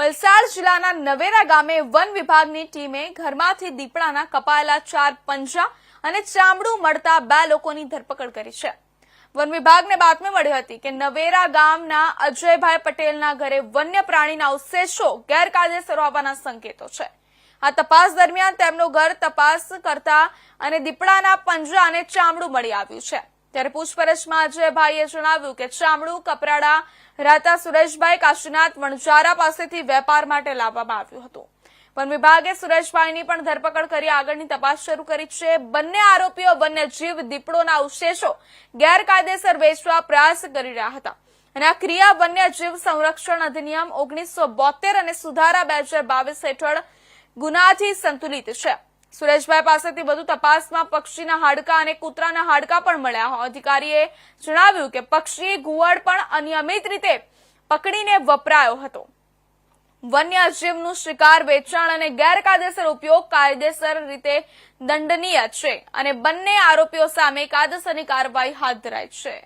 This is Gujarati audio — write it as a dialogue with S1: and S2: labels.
S1: વલસાડ જિલ્લાના નવેરા ગામે વન વિભાગની ટીમે ઘરમાંથી દીપડાના કપાયેલા ચાર પંજા અને ચામડું મળતા બે લોકોની ધરપકડ કરી છે. વન વિભાગને બાતમી મળી હતી કે નવેરા ગામના અજયભાઈ પટેલના ઘરે વન્ય પ્રાણીના અવશેષો ગેરકાયદેસર હોવાના સંકેતો છે. આ તપાસ દરમિયાન તેમનું ઘર તપાસ કરતા અને દીપડાના પંજા અને ચામડું મળી આવ્યું છે. ત્યારે પૂછપરછમાં અજયભાઈએ જણાવ્યું કે ચામડું, કપરાડા રહેતા સુરેશભાઈ, કાશીનાથ વણજારા પાસેથી વેપાર માટે લાવવામાં આવ્યું હતું. વન વિભાગે સુરેશભાઈની પણ ધરપકડ કરી આગળની તપાસ શરૂ કરી છે. બંને આરોપીઓ વન્યજીવ દીપડોના અવશેષો ગેરકાયદેસર વેચવા પ્રયાસ કરી રહ્યા હતા. અને આ ક્રિયા વન્યજીવ સંરક્ષણ અધિનિયમ ઓગણીસો બોતેર અને સુધારા બે હજાર બાવીસ હેઠળ ગુનાથી સંતુલિત છે. સુરેશભાઈ પાસેથી વધુ તપાસમાં પક્ષીના હાડકા અને કૂતરાના હાડકા પણ મળ્યા અધિકારીએ જણાવ્યું કે પક્ષી ઘુવડ પણ અનિયમિત રીતે પકડીને વપરાયો હતો. વન્ય જીવનું શિકાર, વેચાણ અને ગેરકાયદેસર ઉપયોગ કાયદેસર રીતે દંડનીય છે અને બંને આરોપીઓ સામે કાયદેસરની કાર્યવાહી હાથ ધરાઈ છે.